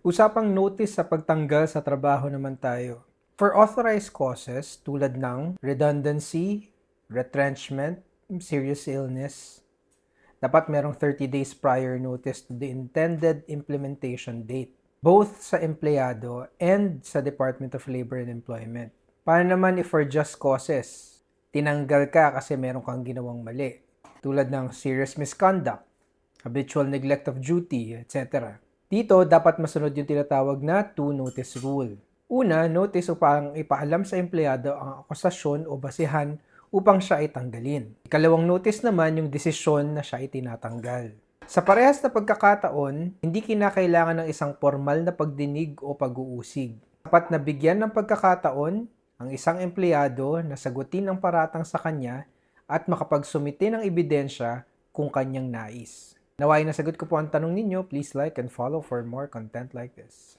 Usapang notice sa pagtanggal sa trabaho naman tayo. For authorized causes tulad ng redundancy, retrenchment, serious illness, dapat merong 30 days prior notice to the intended implementation date, both sa empleyado and sa Department of Labor and Employment. Paano naman if for just causes? Tinanggal ka kasi meron kang ginawang mali, tulad ng serious misconduct, habitual neglect of duty, etc. Dito, dapat masunod yung tinatawag na two-notice rule. Una, notice upang ipaalam sa empleyado ang akusasyon o basihan upang siya ay tanggalin. Ikalawang notice naman yung desisyon na siya ay tinatanggal. Sa parehas na pagkakataon, hindi kinakailangan ng isang formal na pagdinig o pag-uusig. Dapat na bigyan ng pagkakataon ang isang empleyado na sagutin ang paratang sa kanya at makapagsumite ng ebidensya kung kanyang nais. Naway nasagot ko po ang tanong ninyo, please like and follow for more content like this.